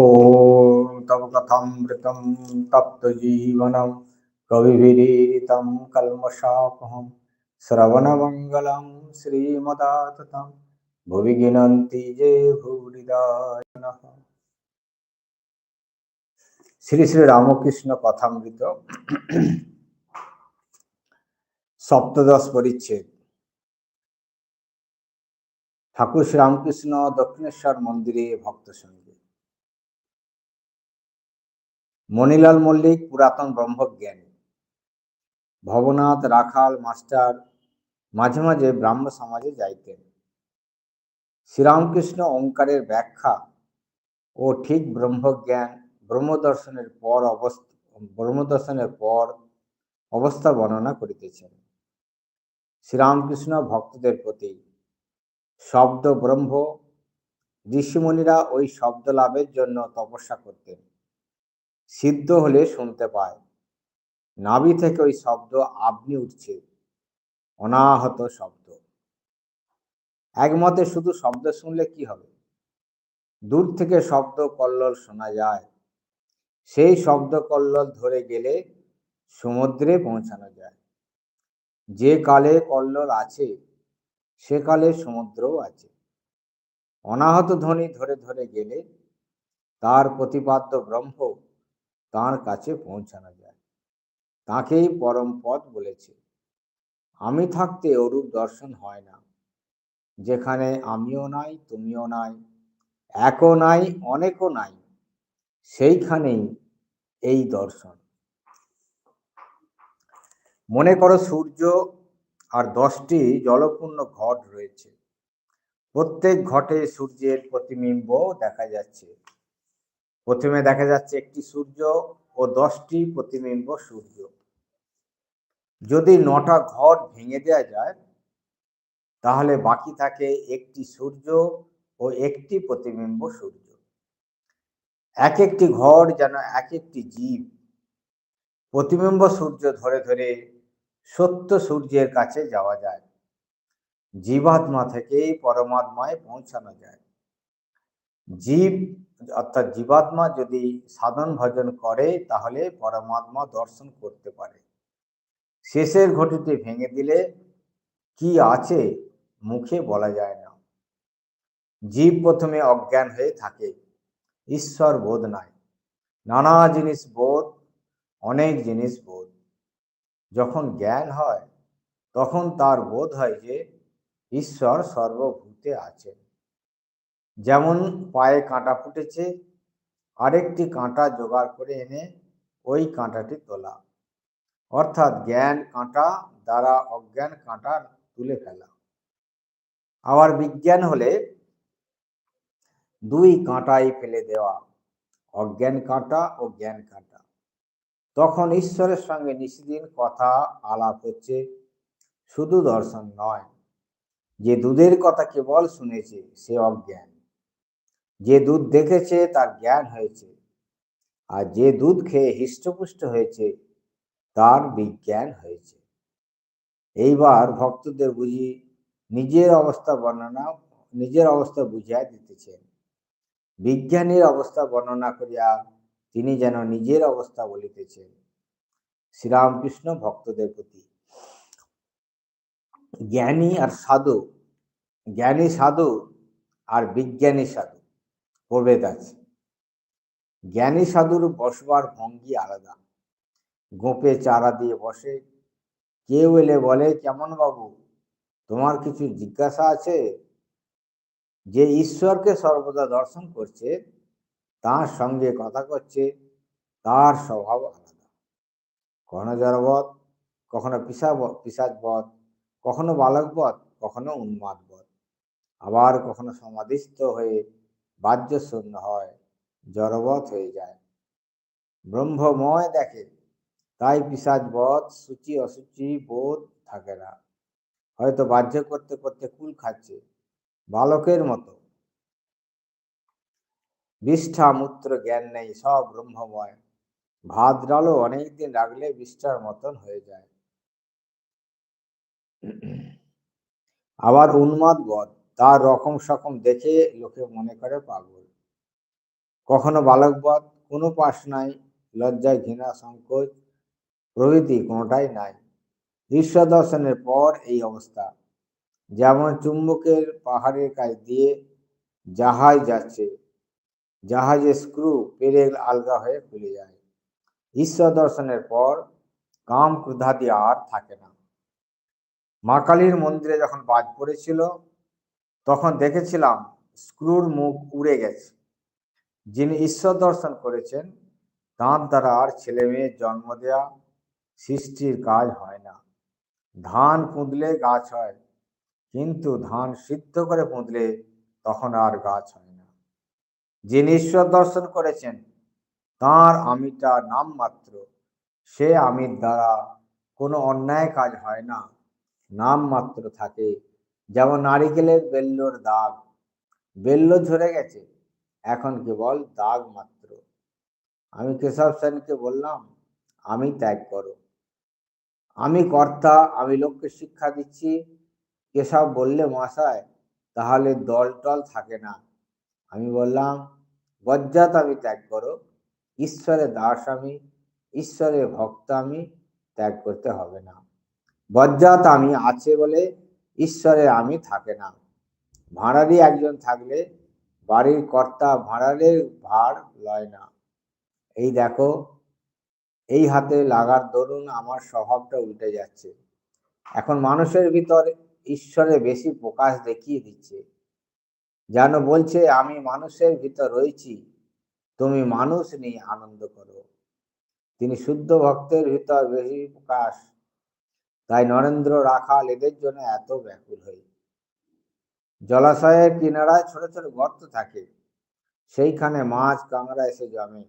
ॐ तव कथामृतं तप्तजीवनं कविभिरीडितं कल्मषापहं श्रवणमङ्गलं श्रीमदाततं भुवि गिनन्ति ये भूरिदायनः শ্রী শ্রী রামকৃষ্ণ কথামৃত সপ্তদশ পরিচ্ছেদ ঠাকুর শ্রীরামকৃষ্ণ দক্ষিণেশ্বর মন্দিরে ভক্ত সঙ্গে মণিলাল মল্লিক, পুরাতন ব্রহ্মজ্ঞানী। ভবনাথ রাখাল, মাস্টার, মাঝে মাঝে ব্রাহ্ম সমাজে যাইতেন। শ্রীরামকৃষ্ণ ওঙ্কারের ব্যাখ্যা ও ঠিক ব্রহ্মজ্ঞান, ব্রহ্মদর্শনের পর অবস্থা, ব্রহ্মদর্শনের পর অবস্থা বর্ণনা করিতেছেন। শ্রীরামকৃষ্ণ ভক্তদের প্রতি শব্দ ব্রহ্ম, ঋষিমুনিরা ওই শব্দ লাভের জন্য তপস্যা করতেন। সিদ্ধ হলে শুনতে পায়। নাভি থেকে ওই শব্দ আপনি উঠছে। অনাহত শব্দ। একমতে শুধু শব্দ শুনলে কি হবে? দূর থেকে শব্দ কল্লোল শোনা যায়। সেই শব্দ কল্লোল ধরে গেলে সমুদ্রে পৌঁছানো যায়। যে কালে কল্লোল আছে, সে কালে সমুদ্রও আছে। অনাহত ধ্বনি ধরে ধরে গেলে তার প্রতিপাদ্য ব্রহ্ম তার কাছে পৌঁছানো যায়। তাকেই পরম পদ বলেছে। আমি থাকতে অরূপ দর্শন হয় না। যেখানে আমিও নাই, তুমিও নাই, একও নাই, অনেকও নাই, সেইখানেই এই দর্শন। মনে করো সূর্য আর দশটি জলপূর্ণ ঘট রয়েছে। প্রত্যেক ঘটে সূর্যের প্রতিবিম্ব দেখা যাচ্ছে। প্রথমে দেখা যাচ্ছে একটি সূর্য ও দশটি প্রতিবিম্ব সূর্য। যদি নটা ঘট ভেঙে দেওয়া যায়, তাহলে বাকি থাকে একটি সূর্য ও একটি প্রতিবিম্ব সূর্য। এক একটি ঘর যেন এক একটি জীব। প্রতিবিম্ব সূর্য ধরে ধরে সত্য সূর্যের কাছে যাওয়া যায়। জীবাত্মা থেকেই পরমাত্মায় পৌঁছানো যায়। জীব, অর্থাৎ জীবাত্মা যদি সাধন ভজন করে, তাহলে পরমাত্মা দর্শন করতে পারে। শেষের ঘটিতে ভেঙে দিলে কি আছে মুখে বলা যায় না। জীব প্রথমে অজ্ঞান হয়ে থাকে, ঈশ্বর বোধ নাই। নানা জিনিস বোধ, অনেক জিনিস বোধ। যখন জ্ঞান হয়, তখন তার বোধ হয় যে ঈশ্বর সর্বভূতে আছেন। যেমন পায়ে কাঁটা ফুটেছে, আরেকটি কাঁটা জোগাড় করে এনে ওই কাঁটাটি তোলা। অর্থাৎ জ্ঞান কাঁটা দ্বারা অজ্ঞান কাঁটা তুলে ফেলা। আবার বিজ্ঞান হলে দুই কাঁটাই ফেলে দেওয়া, অজ্ঞান কাঁটা ও জ্ঞান কাঁটা। তখন ঈশ্বরের সঙ্গে নিশিদিন কথা আলাপ হচ্ছে, শুধু দর্শন নয়, যে দুধের কথা কেবল শুনেছে, সে অজ্ঞান। যে দুধ দেখেছে তার জ্ঞান হয়েছে। আর যে দুধ খেয়ে হৃষ্টপুষ্ট হয়েছে, তার বিজ্ঞান হয়েছে। এইবার ভক্তদের বুঝি নিজের অবস্থা বর্ণনা, নিজের অবস্থা বুঝিয়া দিতেছেন। বিজ্ঞানীর অবস্থা বর্ণনা করিয়া তিনি যেন নিজের অবস্থা বলিতেছেন। শ্রীরামকৃষ্ণ ভক্তদের প্রতি। জ্ঞানী আর সাধু, জ্ঞানী সাধু আর বিজ্ঞানী সাধু। প্রভেদ আছে জ্ঞানী সাধুর বসবার ভঙ্গি আলাদা। গোপে চারা দিয়ে বসে। কেউ এলে বলে, কেমন বাবু, তোমার কিছু জিজ্ঞাসা আছে? যে ঈশ্বরকে সর্বদা দর্শন করছে, তার সঙ্গে কথা করছে, তার স্বভাব আলাদা। কখনো জড়বধ কখনো পিসা পিসাজবধ কখনো বালকবধ কখনো উন্মাদবধ আবার কখনো সমাধিস্থ হয়ে বাহ্য শূন্য হয় জড়বধ হয়ে যায়। ব্রহ্মময় দেখে, তাই পিসাজবধ সূচি অসুচি বোধ থাকে না। হয়তো বাহ্য করতে করতে কুল খাচ্ছে, বালকের মতো। বিষ্ঠা মূত্র জ্ঞান নেই, সব ব্রহ্মময়। ভাত ডালও অনেকদিন রাখলে বিষ্ঠার মতন হয়ে যায়। আবার উন্মাদ বধ। তার রকম সকম দেখে লোকে মনে করে পাগল। কখনো বালকবধ কোনো পাশ নাই, লজ্জায় ঘৃণা, সংকোচ, প্রভৃতি কোনোটাই নাই। ঈশ্বর দর্শনের পর এই অবস্থা। যেমন চুম্বকের পাহাড়ের কাছ দিয়ে জাহাজ যাচ্ছে, জাহাজের স্ক্রু পেরেক আলগা হয়ে খুলে যায়। ঈশ্বর দর্শনের পর কাম ক্রোধাদি আর থাকে না। মা কালীর মন্দিরে যখন বাজ পড়েছিল তখন দেখেছিলাম স্ক্রুর মুখ উড়ে গেছে। যিনি ঈশ্বর দর্শন করেছেন তাঁর দ্বারা আর ছেলে মেয়ের জন্ম দেয়া সৃষ্টির কাজ হয় না। ধান পুঁতলে গাছ হয়, কিন্তু ধান সিদ্ধ করে পুঁতলে তখন আর গাছ হয় না। যিনি ঈশ্বর দর্শন করেছেন, তাঁর আমিটা নাম মাত্র সে আমির দ্বারা কোনো অন্যায় কাজ হয় না নাম মাত্র থাকে যেমন নারিকেলের বেল্লোর দাগ। বেল্ল ঝরে গেছে। এখন কেবল দাগ মাত্র। আমি কেশব সেনকে বললাম, আমি ত্যাগ করো। আমি কর্তা, আমি লোককে শিক্ষা দিচ্ছি। কেশব বললে মশায় তাহলে দল টল থাকে না। আমি বললাম, বজ্জাত, আমি ত্যাগ করো। ঈশ্বরের দাস আমি ঈশ্বরের ভক্ত আমি, ত্যাগ করতে হবে না। বজ্জাত, আমি আছে বলে ঈশ্বরের আমি থাকে না। ভাঁড়ারি একজন থাকলে বাড়ির কর্তা ভাঁড়ারের ভার লয় না। এই দেখো, এই হাতে লাগার দরুন আমার স্বভাবটা উল্টে যাচ্ছে। এখন মানুষের ভিতর ঈশ্বরে বেশি প্রকাশ দেখিয়ে দিচ্ছে। যেন বলছে, আমি মানুষের ভিতর রয়েছি, তুমি মানুষ নিয়ে আনন্দ করো। তিনি শুদ্ধ ভক্তের ভিতর বেশি প্রকাশ তাই নরেন্দ্র রাখাল এদের জন্য এত ব্যাকুল হই। জলাশয়ের কিনারায় ছোট ছোট গর্ত থাকে, সেইখানে মাছ কাঁকড়া এসে জমে।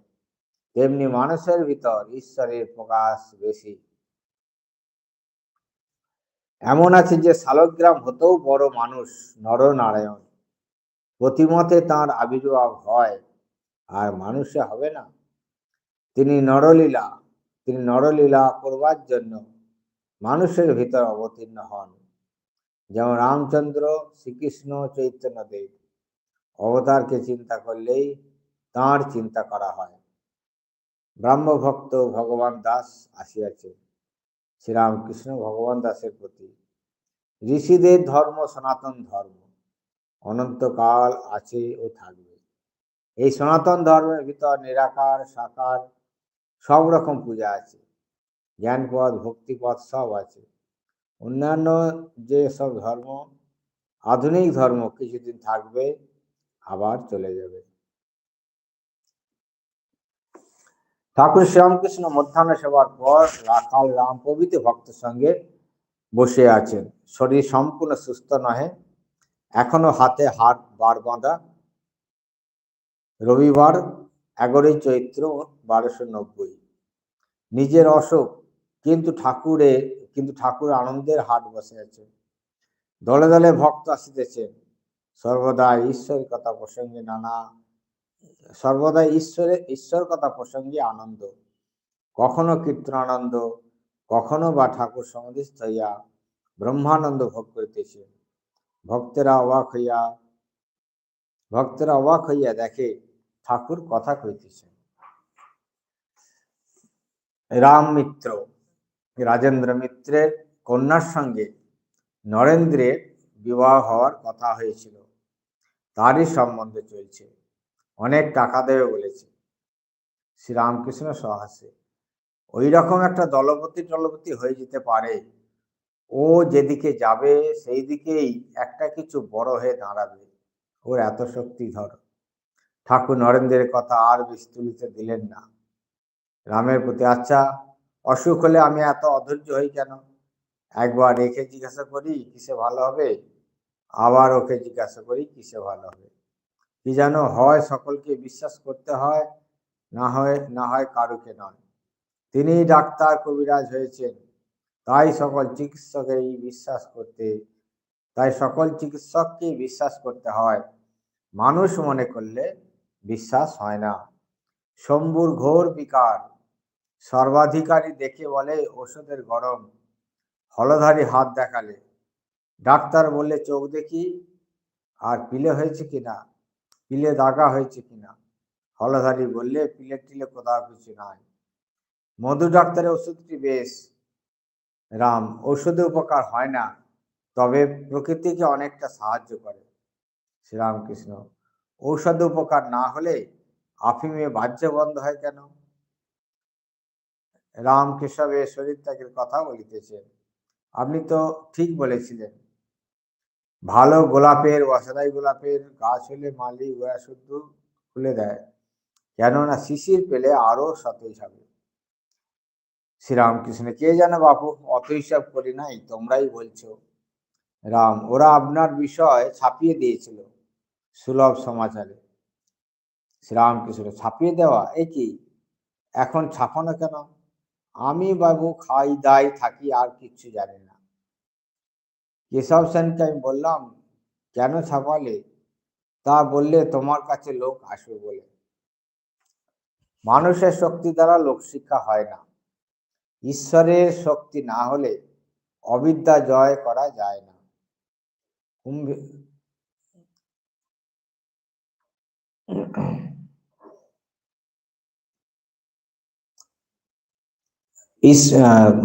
তেমনি মানুষের ভিতর ঈশ্বরের প্রকাশ বেশি। এমন আছে যে শালগ্রাম হতেও বড় মানুষ নরনারায়ণ। প্রতিমতে তার আবির্ভাব হয়, আর মানুষে হবে না। তিনি নরলীলা তিনি নরলীলা করবার জন্য মানুষের ভিতর অবতীর্ণ হন। যেমন রামচন্দ্র শ্রীকৃষ্ণ চৈতন্যদেব, অবতারকে চিন্তা করলেই তাঁর চিন্তা করা হয়। ব্রাহ্মভক্ত ভগবান দাস আসিয়াছে, শ্রীরামকৃষ্ণ ভগবান দাসের প্রতি। ঋষিদের ধর্ম সনাতন ধর্ম, অনন্তকাল আছে ও থাকবে। এই সনাতন ধর্মের ভিতর নিরাকার, সাকার সব রকম পূজা আছে। জ্ঞানপদ, ভক্তিপদ সব আছে। অন্যান্য যে সব ধর্ম, আধুনিক ধর্ম কিছুদিন থাকবে, আবার চলে যাবে। ঠাকুর শ্রীরামকৃষ্ণ মধ্যাহ্ন সেবার পর রাখাল রাম প্রভৃতি ভক্তের সঙ্গে বসে আছেন। শরীর সম্পূর্ণ সুস্থ নহে, এখনও হাতে হাত বার বাঁধা। রবিবার এগারোই চৈত্র বারোশো নব্বই। নিজের অসুখ কিন্তু ঠাকুরে, কিন্তু ঠাকুর আনন্দের হাট বসে আছে। দলে দলে ভক্ত আসিতেছেন সর্বদা ঈশ্বর কথা প্রসঙ্গে নানা, সর্বদা ঈশ্বরের ঈশ্বর কথা প্রসঙ্গে আনন্দ। কখনো কীর্তন আনন্দ কখনো বা ঠাকুর সমাধিস্থ হইয়া ব্রহ্মানন্দ ভোগ করিতেছে। ভক্তেরা অবাক হইয়া, ভক্তেরা অবাক হইয়া দেখে ঠাকুর কথা কইতেছে। রাম মিত্র রাজেন্দ্র মিত্রের কন্যার সঙ্গে নরেন্দ্রের বিবাহ হওয়ার কথা হয়েছিল। তারই সম্বন্ধে চলছে। অনেক টাকা দেবে বলেছে। শ্রীরামকৃষ্ণ সহাসে। ওই রকম একটা দলপতি টলপতি হয়ে যেতে পারে। ও যেদিকে যাবে সেই দিকেই একটা কিছু বড় হয়ে দাঁড়াবে। ওর এত শক্তি ধর। ঠাকুর নরেন্দ্রের কথা আর বিস্তুলিতে দিলেন না। রামের প্রতি আচ্ছা অসুখ হলে আমি এত অধৈর্য হই কেন? একবার একে জিজ্ঞাসা করি, কিসে ভালো হবে? আবার ওকে জিজ্ঞাসা করি, কিসে ভালো হবে? কি যেন হয় সকলকে বিশ্বাস করতে হয়, না হয় না হয় কারুকে নয়। তিনি ডাক্তার কবিরাজ হয়েছেন। তাই সকল চিকিৎসকেই বিশ্বাস করতে, তাই সকল চিকিৎসককেই বিশ্বাস করতে হয়। মানুষ মনে করলে বিশ্বাস হয় না। শম্ভুর ঘোর বিকার। সর্বাধিকারী দেখে বলে ওষুধের গরম হলধারী হাত দেখালে। ডাক্তার বললে, চোখ দেখি? আর পিলে হয়েছে কিনা পিলে দাগা হয়েছে কিনা হলধারী বললে, পিলে টিলে কোথাও কিছু নাই মধু ডাক্তারের ওষুধটি বেশ রাম। ঔষধে উপকার হয় না, তবে প্রকৃতিকে অনেকটা সাহায্য করে। শ্রীরামকৃষ্ণ, ঔষধে উপকার না হলে আফিমে বাহ্য বন্ধ হয় কেন? রাম কেশবের শরীর ত্যাগের কথা বলিতেছেন। আপনি তো ঠিক বলেছিলেন। ভালো গোলাপের ওয়াসাদাই গোলাপের গাছ হলে মালি ওরা শুদ্ধ খুলে দেয়। কেননা শিশির পেলে আরও সতেজ হবে। শ্রীরামকৃষ্ণ, কে জানে বাপু, অত হিসাব করি নাই, তোমরাই বলছো। রাম, ওরা আপনার বিষয় ছাপিয়ে দিয়েছিল সুলভ সমাচারে। শ্রীরামকৃষ্ণ, ছাপিয়ে দেওয়া? এ কি? এখন ছাপানো কেন? আমি বাবু খাই দাই থাকি আর কিচ্ছু জানি না। কেশব সেনকে আমি বললাম, কেন ছাপালে? তা বললে, তোমার কাছে লোক আসবে বলে। মানুষের শক্তি দ্বারা লোক শিক্ষা হয় না। ঈশ্বরের শক্তি না হলে অবিদ্যা জয় করা যায় না। কুম্ভে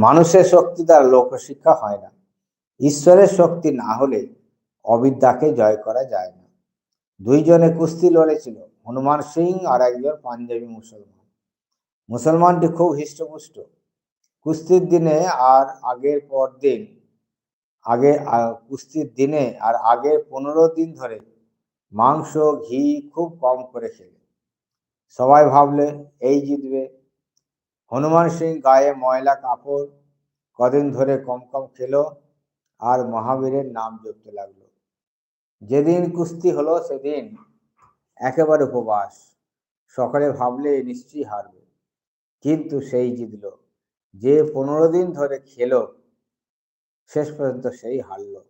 মানুষের শক্তি দ্বারা লোক শিক্ষা হয় না। ঈশ্বরের শক্তি না হলে অবিদ্যাকে জয় করা যায় না। দুইজনে কুস্তি লড়েছিল, হনুমান সিং আর একজন পাঞ্জাবি মুসলমান। মুসলমানটি খুব হৃষ্টপুষ্ট। কুস্তির দিনে আর আগের পর দিন, আগে কুস্তির দিনে আর আগের পনেরো দিন ধরে মাংস, ঘি খুব কম করে খেলে। সবাই ভাবলে, এই জিতবে হনুমান সিং গায়ে ময়লা কাপড় কদিন ধরে কম কম খেলো আর মহাবীরের নাম জপতে লাগল। যেদিন কুস্তি হলো সেদিন একেবারে উপবাস। সকালে ভাবলে নিশ্চয়ই হারবে। কিন্তু সেই জিতল। যে পনেরো দিন ধরে খেলো, শেষ পর্যন্ত সেই হারল।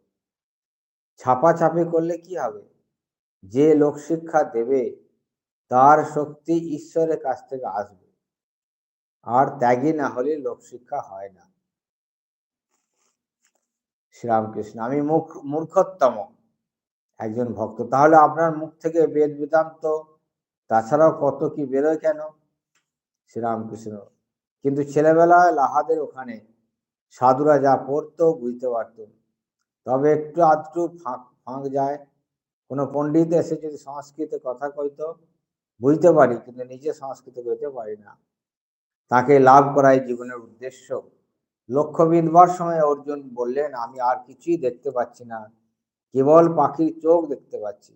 ছাপাছাপি করলে কি হবে? যে লোকশিক্ষা দেবে, তার শক্তি ঈশ্বরের কাছ থেকে আসবে। আর ত্যাগী না হলে লোকশিক্ষা হয় না। শ্রীরামকৃষ্ণ, আমি মুখ মূর্খোত্তম একজন ভক্ত। তাহলে আপনার মুখ থেকে বেদ বেদান্ত, তাছাড়াও কত কি বেরোয় কেন? শ্রীরামকৃষ্ণ, কিন্তু ছেলেবেলায় লাহাদের ওখানে সাধুরা যা পড়তো বুঝতে পারত তবে একটু আধটু ফাঁক ফাঁক যায়। কোনো পণ্ডিত এসে যদি সংস্কৃতে কথা কইতো, বুঝতে পারি, কিন্তু নিজে সংস্কৃত কইতে পারি না। তাকে লাভ করাই জীবনের উদ্দেশ্য। লক্ষ্য বিঁধবার সময় অর্জুন বললেন, আমি আর কিছুই দেখতে পাচ্ছি না। কেবল পাখির চোখ দেখতে পাচ্ছি।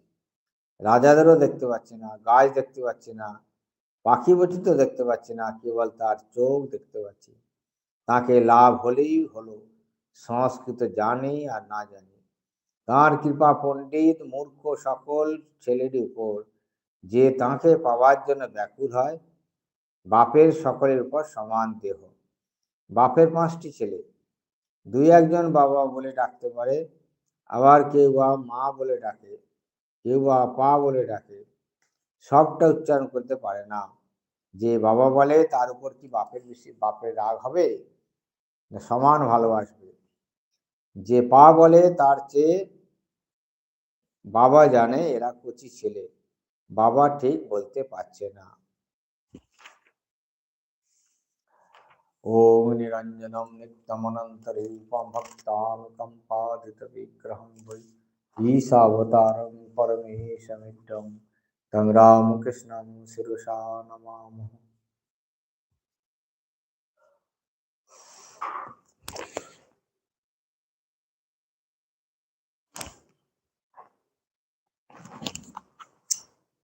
রাজাদেরও দেখতে পাচ্ছি না। গাছ দেখতে পাচ্ছি না। পাখি বচিত দেখতে পাচ্ছি না। কেবল তার চোখ দেখতে পাচ্ছি। তাকে লাভ হলেই হলো। সংস্কৃত জানি আর না জানি। তার কৃপা পণ্ডিত, মূর্খ সকল ছেলের উপর। যে তাকে পাওয়ার জন্য ব্যাকুল হয় বাপের সকলের উপর সমান দেহ। বাপের পাঁচটি ছেলে। দুই একজন বাবা বলে ডাকতে পারে, আবার কেউ বা মা বলে ডাকে, কেউ বা পা বলে ডাকে। সবটা উচ্চারণ করতে পারে না। যে বাবা বলে, তার উপর কি বাপের বেশি, বাপের রাগ হবে? সমান ভালোবাসবে। যে পা বলে, তার চেয়ে বাবা জানে, এরা কচি ছেলে। বাবা ঠিক বলতে পারছে না। ॐ निरञ्जनं नित्यमनन्तरूपं भक्तानुकं पादितविग्रहं वै ईशावतारं परमेशमिष्टं तं रामकृष्णं शिरुषा नमामः।